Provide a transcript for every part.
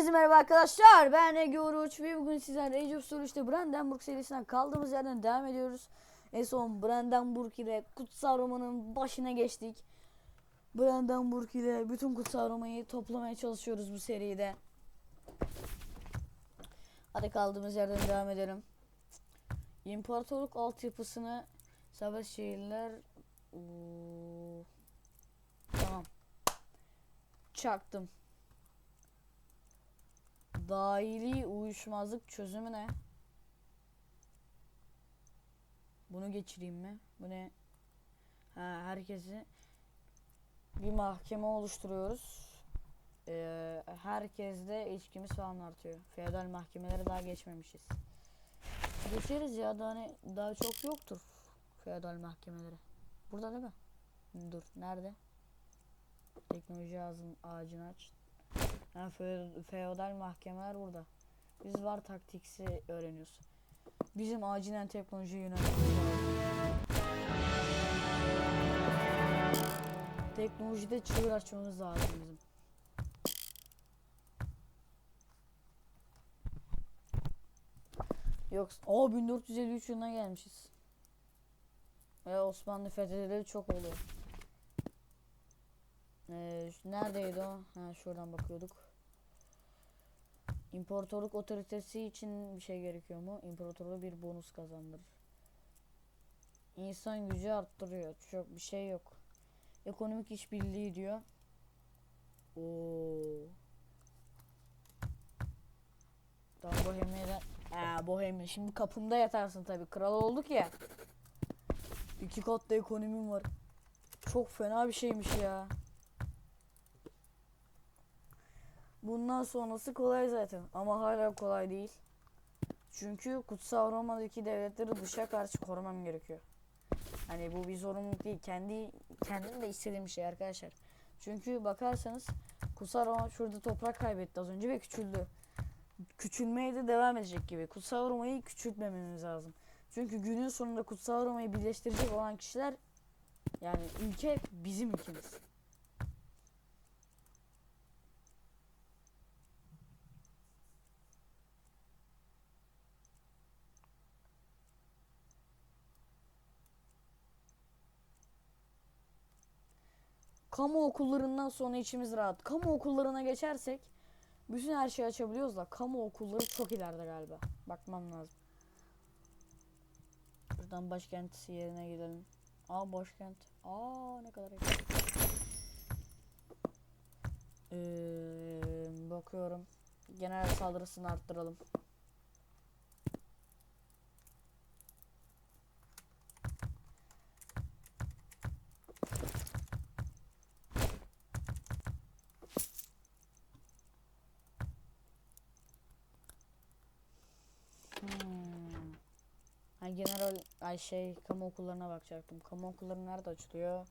Herkese merhaba arkadaşlar. Ben Ege Oruç ve bugün sizlerle Age of Storage'de Brandenburg serisinden kaldığımız yerden devam ediyoruz. En son Brandenburg ile Kutsal Roma'nın başına geçtik. Brandenburg ile bütün Kutsal Roma'yı toplamaya çalışıyoruz bu seride. Hadi kaldığımız yerden devam edelim. İmparatorluk altyapısını serbest şehirler Oo. Tamam. Çaktım. Dahili uyuşmazlık çözümü ne? Bunu geçireyim mi? Bu ne? Ha, herkesi bir mahkeme oluşturuyoruz. Ee, herkeste ilişkimiz falan artıyor. Feodal mahkemelere daha geçmemişiz. Geçeriz ya daha ne daha çok yoktur feodal mahkemeleri. Burada değil mi? Dur nerede? Teknoloji ağzın ağacını aç. Ha, fe- feodal mahkemeler burada. Biz var taktiksi öğreniyoruz. Bizim acilen teknolojiye yönelmemiz. Teknolojide çığır açmamız lazım bizim. Yoksa o 1453 yılına gelmişiz. Ve Osmanlı fethedileli çok oluyor. Neredeydi o? Ha şuradan bakıyorduk. İmparatorluk otoritesi için bir şey gerekiyor mu? İmparatorluğa bir bonus kazandırır. İnsan gücü arttırıyor. Çok bir şey yok. Ekonomik işbirliği diyor. Oo. Tamam Bohemia'da Aa, Bohemia. Şimdi kapımda yatarsın tabi. Kral olduk ya. İki katlı ekonomim var. Çok fena bir şeymiş ya. Bundan sonrası kolay zaten. Ama hala kolay değil. Çünkü Kutsal Roma'daki devletleri dışa karşı korumam gerekiyor. Hani bu bir zorunluluk değil. Kendi kendim de istediğim bir şey arkadaşlar. Çünkü bakarsanız Kutsal Roma şurada toprak kaybetti az önce ve küçüldü. Küçülmeye de devam edecek gibi. Kutsal Roma'yı küçültmememiz lazım. Çünkü günün sonunda Kutsal Roma'yı birleştirecek olan kişiler yani ülke bizim ülkemiz. Kamu okullarından sonra içimiz rahat. Kamu okullarına geçersek bütün her şeyi açabiliyoruz da kamu okulları çok ileride galiba. Bakmam lazım. Buradan başkent yerine gidelim. Aa başkent. Aa ne kadar yakın. Ee, bakıyorum. Genel saldırısını arttıralım. Hmm. Ha, general ay şey kamu okullarına bakacaktım. Kamu okulları nerede açılıyor?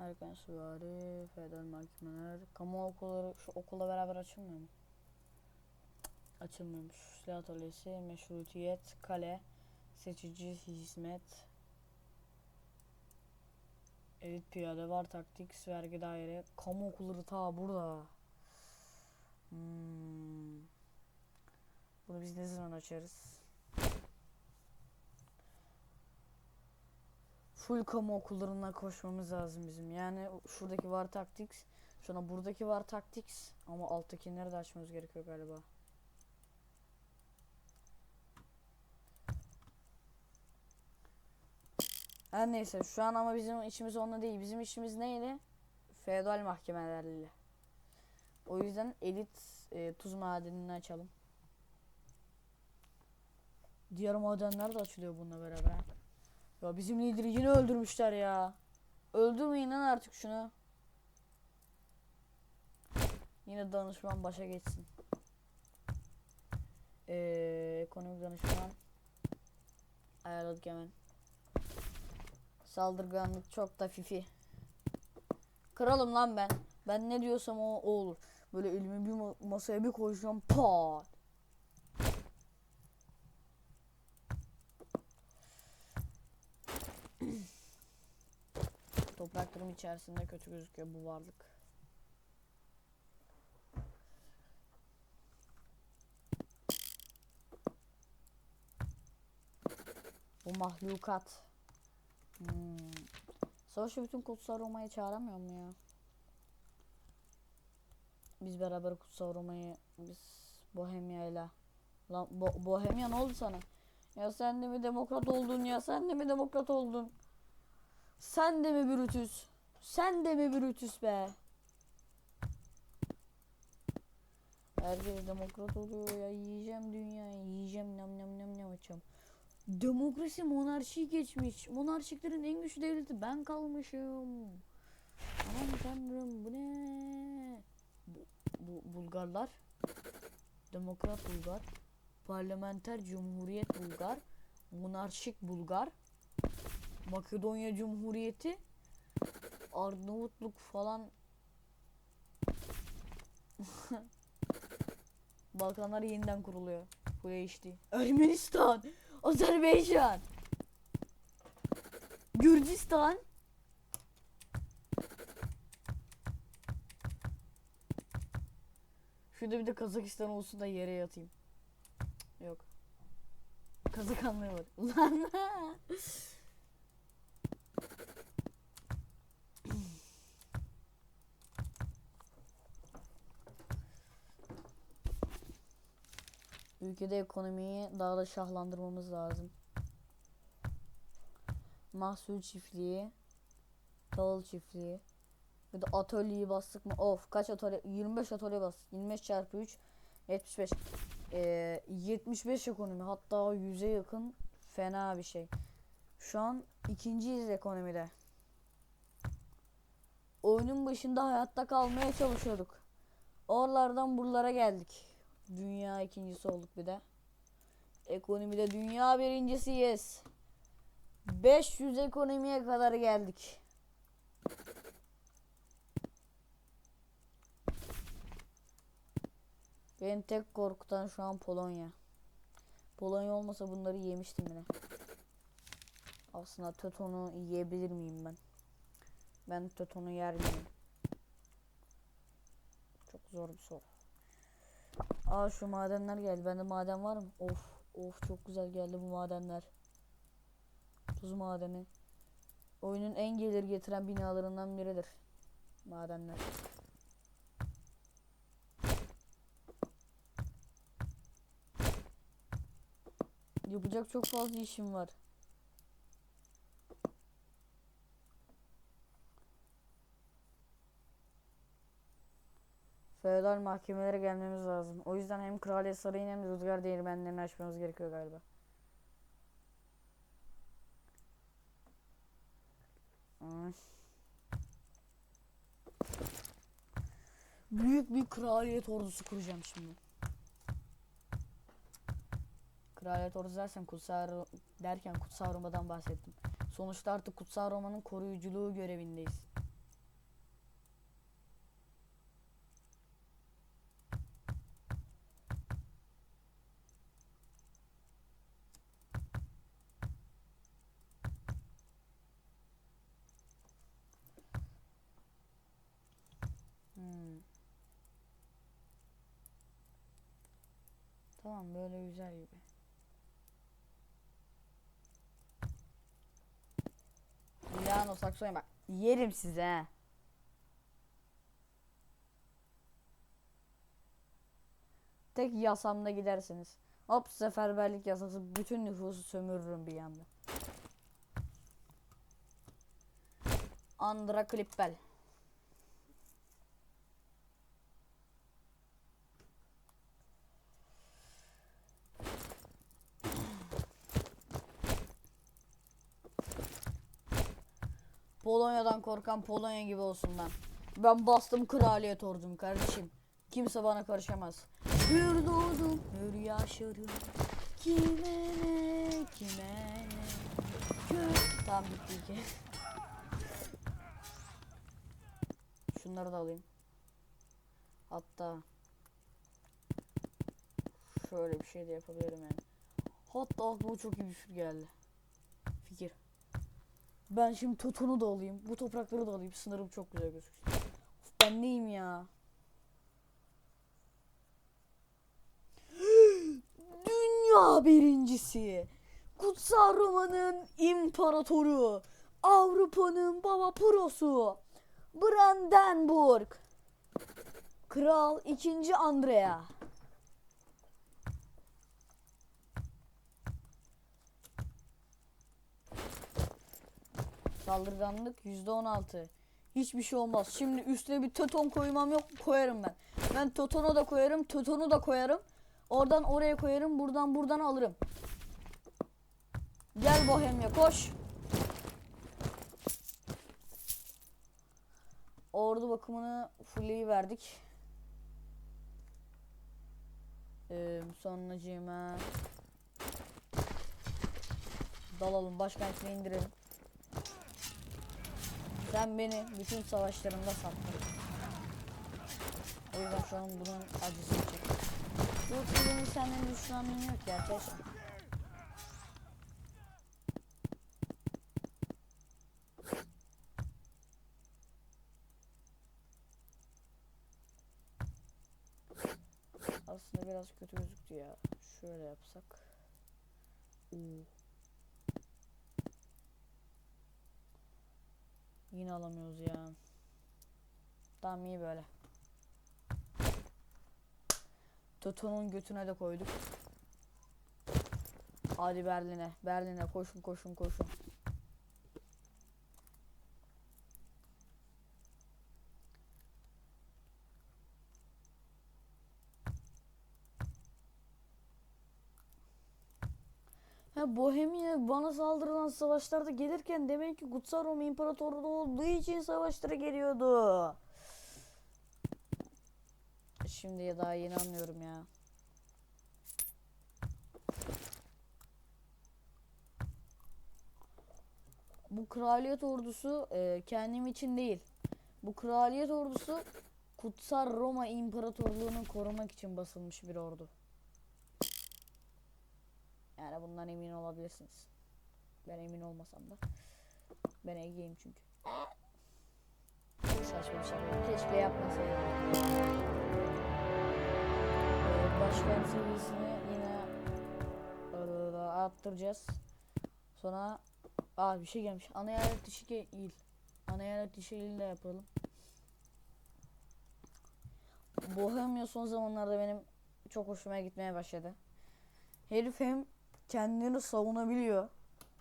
Erken süvari, federal mahkemeler, kamu okulları şu okulla beraber açılmıyor mu? Açılmıyormuş. Silah atölyesi, meşrutiyet, kale, seçici hizmet, elit piyade var, taktik, vergi daire, kamu okulları ta burada. Hmm. Bunu biz ne zaman açarız? Full kamu okullarına koşmamız lazım bizim. Yani şuradaki var tactics, sonra buradaki var tactics ama alttakileri de açmamız gerekiyor galiba. Her neyse şu an ama bizim işimiz onunla değil. Bizim işimiz neydi? Feodal mahkemelerle. O yüzden elit e, tuz madenini açalım. Diğer madenler de açılıyor bununla beraber. Ya bizim lideri yine öldürmüşler ya. Öldürmeyin lan artık şunu. Yine danışman başa geçsin. Ee, ekonomik danışman. Ayarladık hemen. Saldırganlık çok da fifi. Kralım lan ben. Ben ne diyorsam o, o olur. Böyle elimi bir ma- masaya bir koyacağım. Pat. yatırım içerisinde kötü gözüküyor bu varlık. Bu mahlukat. Hmm. Savaşı bütün kutsal Roma'ya çağıramıyor mu ya? Biz beraber kutsal Roma'yı biz Bohemya'yla. Lan Bo Bohemya ne oldu sana? Ya sen de mi demokrat oldun ya sen de mi demokrat oldun? Sen de mi Brutus? Sen de mi Brutus be? Herkes demokrat oluyor ya. Yiyeceğim dünyayı. Yiyeceğim nam nam nam nam açacağım. Demokrasi monarşi geçmiş. Monarşiklerin en güçlü devleti ben kalmışım. Aman tanrım bu ne? Bu, bu Bulgarlar. Demokrat Bulgar. Parlamenter Cumhuriyet Bulgar. Monarşik Bulgar. Makedonya Cumhuriyeti. Arnavutluk falan. Balkanlar yeniden kuruluyor. Bu değişti. Ermenistan. Azerbaycan. Gürcistan. Şurada bir de Kazakistan olsun da yere yatayım. Yok. Kazak var. Lan. Ülkede ekonomiyi daha da şahlandırmamız lazım. Mahsul çiftliği, tahıl çiftliği. Bir de atölyeyi bastık mı? Of kaç atölye? 25 atölye bastık. 25 çarpı 3 75. Ee, 75 ekonomi hatta 100'e yakın fena bir şey. Şu an ikinciyiz ekonomide. Oyunun başında hayatta kalmaya çalışıyorduk. Oralardan buralara geldik. Dünya ikincisi olduk bir de. Ekonomide dünya birincisiyiz. 500 ekonomiye kadar geldik. Beni tek korkutan şu an Polonya. Polonya olmasa bunları yemiştim yine. Aslında Töton'u yiyebilir miyim ben? Ben Töton'u yer miyim? Çok zor bir soru. Aa şu madenler geldi. Bende maden var mı? Of of çok güzel geldi bu madenler. Tuz madeni. Oyunun en gelir getiren binalarından biridir. Madenler. Yapacak çok fazla işim var. Feodal mahkemelere gelmemiz lazım. O yüzden hem Kraliyet Sarayı'nı hem de rüzgar değirmenlerini açmamız gerekiyor galiba. Büyük bir kraliyet ordusu kuracağım şimdi. Kraliyet ordusu dersen kutsal derken kutsal Roma'dan bahsettim. Sonuçta artık kutsal Roma'nın koruyuculuğu görevindeyiz. Hmm. Tamam böyle güzel gibi. Milano Saksonya bak yerim size. Tek yasamda gidersiniz. Hop seferberlik yasası bütün nüfusu sömürürüm bir anda. Andra Klippel. Polonya'dan korkan Polonya gibi olsun lan. Ben bastım kraliyet ordum kardeşim. Kimse bana karışamaz. Hür doğdum, hür yaşarım. Kime ne, kime ne. Gö- Tamam bitti iki. Şunları da alayım. Hatta şöyle bir şey de yapabilirim yani. Hatta aklıma çok iyi bir fikir geldi. Ben şimdi Toton'u da alayım. Bu toprakları da alayım. Sınırım çok güzel gözüksün. Of, ben neyim ya? Dünya birincisi. Kutsal Roma'nın imparatoru, Avrupa'nın baba prosu, Brandenburg, Kral 2. Andrea. Saldırganlık %16. Hiçbir şey olmaz. Şimdi üstüne bir töton koymam yok koyarım ben. Ben tötonu da koyarım, tötonu da koyarım. Oradan oraya koyarım, buradan buradan alırım. Gel Bohemya koş. Ordu bakımını fulleyi verdik. Ee, sonracığıma dalalım başkentine indirelim. Sen beni bütün savaşlarımda sattın. O yüzden şu an bunun acısını çekiyorum. Yoksa benim senden düşmanlığım yok ya arkadaşlar. Aslında biraz kötü gözüktü ya. Şöyle yapsak. Oo. Yine alamıyoruz ya. Tamam iyi böyle. Toto'nun götüne de koyduk. Hadi Berlin'e. Berlin'e koşun koşun koşun. Bohemia bana saldırılan savaşlarda gelirken demek ki Kutsal Roma İmparatorluğu olduğu için savaşlara geliyordu. Şimdi daha yeni anlıyorum ya. Bu kraliyet ordusu e, kendim için değil. Bu kraliyet ordusu Kutsal Roma İmparatorluğu'nu korumak için basılmış bir ordu. Yani bundan emin olabilirsiniz. Ben emin olmasam da. Ben Ege'yim çünkü. Çok saçma bir şey. Keşke yapmasaydım. Ee, başkent seviyesini yine arttıracağız. Sonra Aa bir şey gelmiş. Ana ge- il. Ana eyalet dışı il de yapalım. Bohemia son zamanlarda benim çok hoşuma gitmeye başladı. Herif hem kendini savunabiliyor.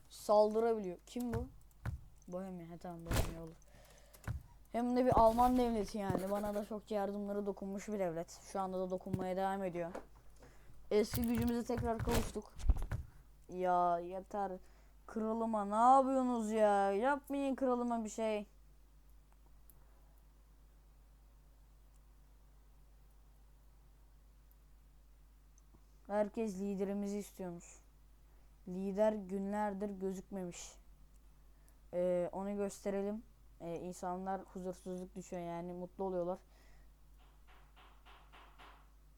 Saldırabiliyor. Kim bu? Bohemia. He tamam Bohemia olur. Hem de bir Alman devleti yani. Bana da çok yardımları dokunmuş bir devlet. Şu anda da dokunmaya devam ediyor. Eski gücümüze tekrar kavuştuk. Ya yeter. Kralıma ne yapıyorsunuz ya? Yapmayın kralıma bir şey. Herkes liderimizi istiyormuş. Lider günlerdir gözükmemiş. Ee, onu gösterelim. Ee, insanlar huzursuzluk düşüyor yani mutlu oluyorlar.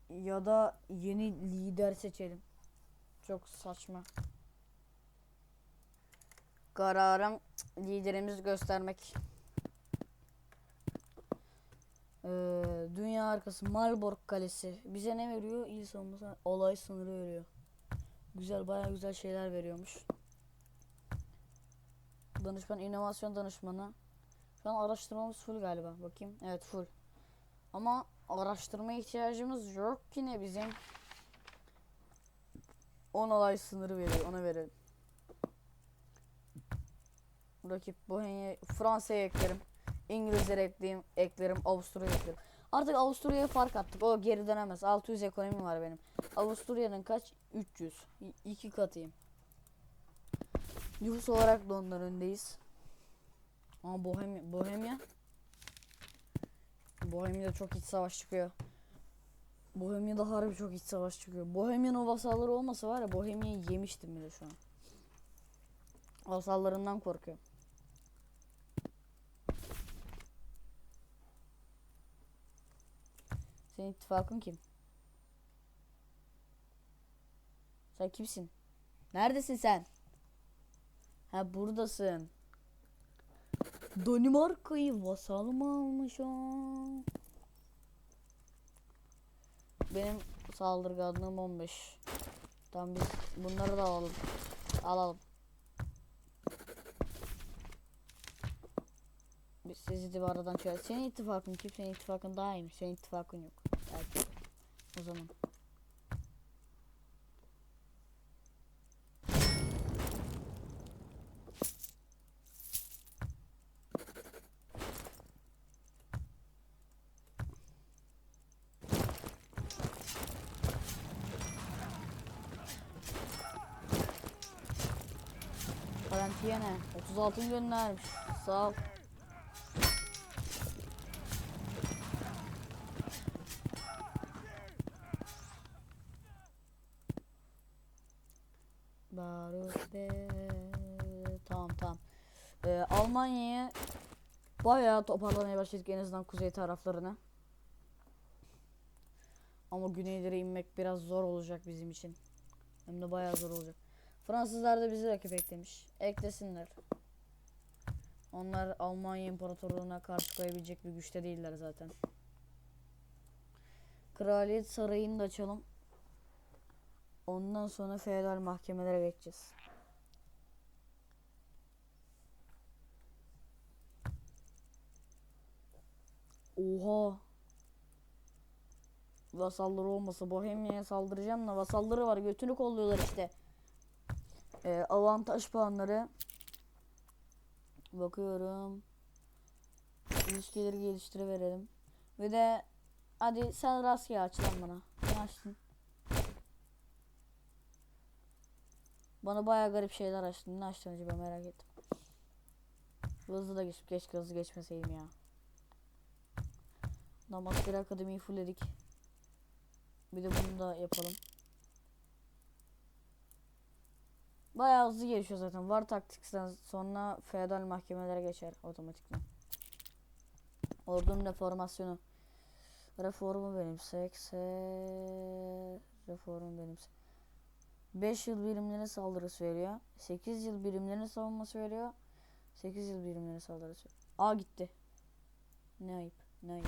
Ya da yeni lider seçelim. Çok saçma. Kararım liderimizi göstermek. Ee, dünya arkası Malbork Kalesi bize ne veriyor? İl savunması olay sınırı veriyor. Güzel baya güzel şeyler veriyormuş. Danışman inovasyon danışmanı. Şu an araştırmamız full galiba. Bakayım. Evet full. Ama araştırma ihtiyacımız yok yine bizim. 10 olay sınırı veriyor. Ona verelim. Rakip Bohemia Fransa'ya eklerim. İngilizlere ekleyeyim, eklerim. Avusturya'ya eklerim. Artık Avusturya'ya fark attık. O geri dönemez. 600 ekonomi var benim. Avusturya'nın kaç? 300. İ- iki katıyım. Nüfus olarak da ondan öndeyiz. Ama Bohemia, Bohemia Bohemia'da çok iç savaş çıkıyor. Bohemia'da harbi çok iç savaş çıkıyor. Bohemia'nın vasalları olmasa var ya Bohemia'yı yemiştim bile şu an. Vasallarından korkuyorum. Senin ittifakın kim? Sen kimsin? Neredesin sen? Ha buradasın. Danimarka'yı vasal mı almış o? Benim saldırganlığım 15. Tamam biz bunları da alalım. Alalım. Biz sizi de aradan çıkar. Senin ittifakın kim? Senin ittifakın daha iyiymiş. Senin ittifakın yok. Belki. O zaman. Garantiye ne? 36 göndermiş. Sağ ol. Tamam tamam. Ee, Almanya'ya bayağı toparlamaya başladık en azından kuzey taraflarına. Ama güneylere inmek biraz zor olacak bizim için. Hem de bayağı zor olacak. Fransızlar da bizi rakip eklemiş. Eklesinler. Onlar Almanya İmparatorluğu'na karşı koyabilecek bir güçte değiller zaten. Kraliyet Sarayı'nı da açalım. Ondan sonra feodal mahkemelere geçeceğiz. Oha. Vasalları olmasa Bohemia'ya saldıracağım da vasalları var götünü kolluyorlar işte. Ee, avantaj puanları bakıyorum. İlişkileri geliştiriverelim. Ve de hadi sen rastgele aç lan bana. Ne açtın? Bana baya garip şeyler açtın. Ne açtın acaba merak ettim. Hızlı da geç, geç hızlı geçmeseydim ya. Namaskar Akademi'yi fullledik. Bir de bunu da yapalım. Bayağı hızlı gelişiyor zaten. Var taktikten sonra feodal mahkemelere geçer otomatikman. Ordunun reformasyonu. Reformu benimsek. Reformu benimsek. 5 yıl birimlerine saldırısı veriyor. 8 yıl birimlerine savunması veriyor. 8 yıl birimlerine saldırısı veriyor. Aa gitti. Ne ayıp. Ne ayıp.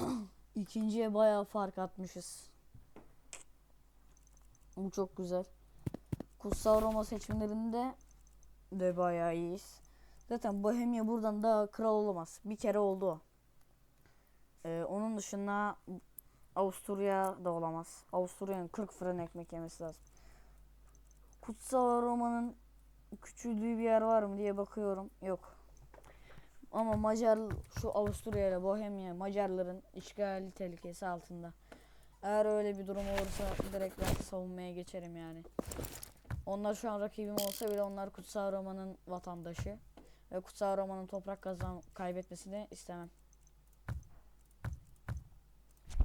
İkinciye bayağı fark atmışız. Bu çok güzel. Kutsal Roma seçimlerinde de bayağı iyiyiz. Zaten Bohemia buradan daha kral olamaz. Bir kere oldu o. Ee, onun dışında Avusturya da olamaz. Avusturya'nın 40 fırın ekmek yemesi lazım. Kutsal Roma'nın küçüldüğü bir yer var mı diye bakıyorum. Yok. Ama Macar şu Avusturya ile Bohemia Macarların işgali tehlikesi altında. Eğer öyle bir durum olursa direkt ben savunmaya geçerim yani. Onlar şu an rakibim olsa bile onlar Kutsal Roma'nın vatandaşı. Ve Kutsal Roma'nın toprak kazan kaybetmesini istemem.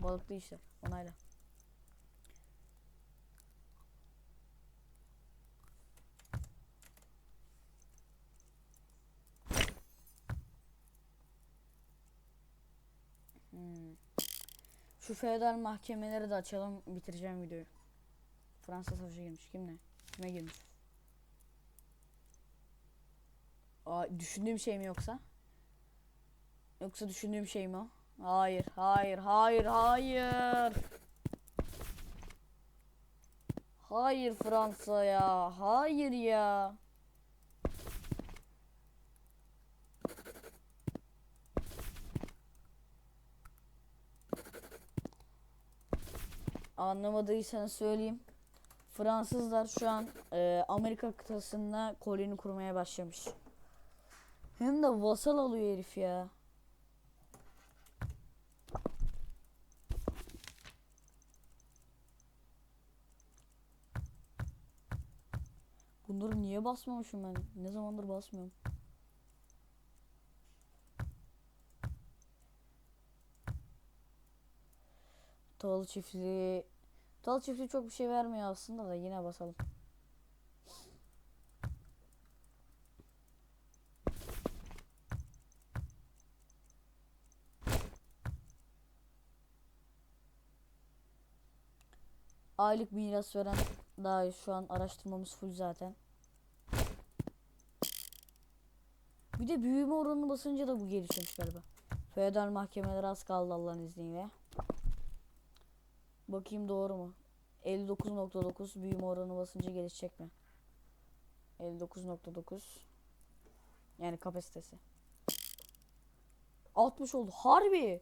Balıklı işte. Onayla. Hmm. Şu feodal mahkemeleri de açalım. Bitireceğim videoyu. Fransa savaşı girmiş. Kim ne? Kime girmiş? Aa, düşündüğüm şey mi yoksa? Yoksa düşündüğüm şey mi o? Hayır, hayır, hayır, hayır. Hayır Fransa ya. Hayır ya. Anlamadıysanız söyleyeyim. Fransızlar şu an e, Amerika kıtasında koloni kurmaya başlamış. Hem de vasal alıyor herif ya. Bunları niye basmamışım ben? Ne zamandır basmıyorum. Tahıl çiftliği Tahıl çiftliği çok bir şey vermiyor aslında da yine basalım. Aylık miras veren daha şu an araştırmamız full zaten. Bir de büyüme oranını basınca da bu gelişiyormuş galiba. Feodal mahkemeler az kaldı Allah'ın izniyle. Bakayım doğru mu? 59.9 büyüme oranı basınca gelişecek mi? 59.9 yani kapasitesi. 60 oldu. Harbi.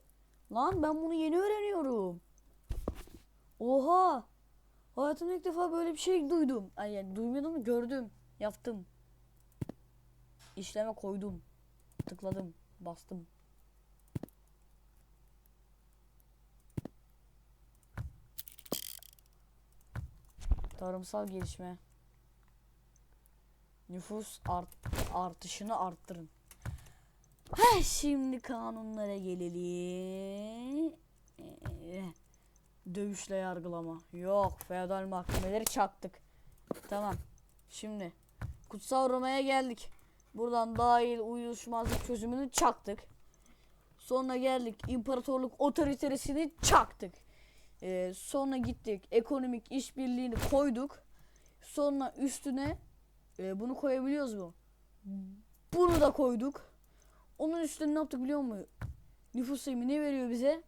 Lan ben bunu yeni öğreniyorum. Oha. Hayatımda ilk defa böyle bir şey duydum. Ay yani da gördüm. Yaptım. İşleme koydum. Tıkladım. Bastım. Tarımsal gelişme. Nüfus art artışını arttırın. Heh, şimdi kanunlara gelelim. Dövüşle yargılama. Yok. Feodal mahkemeleri çaktık. Tamam. Şimdi Kutsal Roma'ya geldik. Buradan dahil uyuşmazlık çözümünü çaktık. Sonra geldik imparatorluk otoriterisini çaktık. Ee, sonra gittik ekonomik işbirliğini koyduk. Sonra üstüne e, bunu koyabiliyoruz mu? Bunu da koyduk. Onun üstüne ne yaptık biliyor musun? Nüfus sayımı ne veriyor bize?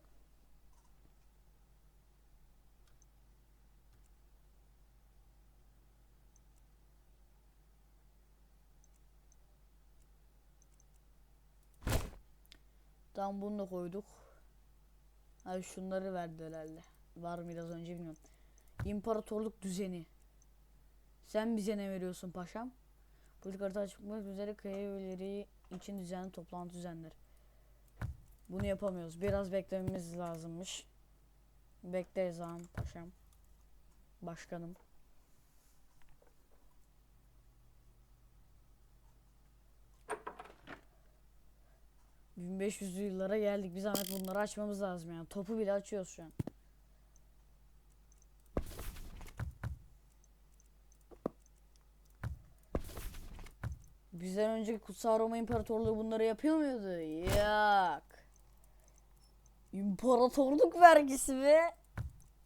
Tamam bunu da koyduk. Ha şunları verdi herhalde. Var mı biraz önce bilmiyorum. İmparatorluk düzeni. Sen bize ne veriyorsun paşam? Politik harita çıkmak üzere köy üyeleri için düzenli toplantı düzenler. Bunu yapamıyoruz. Biraz beklememiz lazımmış. Bekleriz ağam paşam. Başkanım. ...1500'lü yıllara geldik. Bir zahmet bunları açmamız lazım yani. Topu bile açıyoruz şu an. Bizden önceki Kutsal Roma İmparatorluğu bunları yapıyor muydu? Yok. İmparatorluk vergisi mi?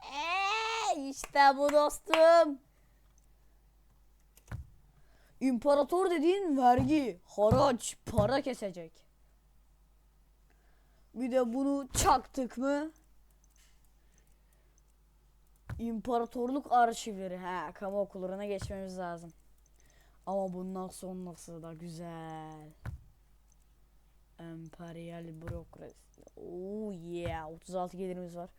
Eee, işte bu dostum. İmparator dediğin vergi, haraç, para kesecek. Bir de bunu çaktık mı? İmparatorluk arşivleri. Ha, kamu okullarına geçmemiz lazım. Ama bundan sonrası da güzel. Emperyal bürokrasi. Oh yeah. 36 gelirimiz var.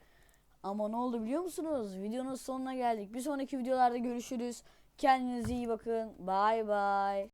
Ama ne oldu biliyor musunuz? Videonun sonuna geldik. Bir sonraki videolarda görüşürüz. Kendinize iyi bakın. Bye bye.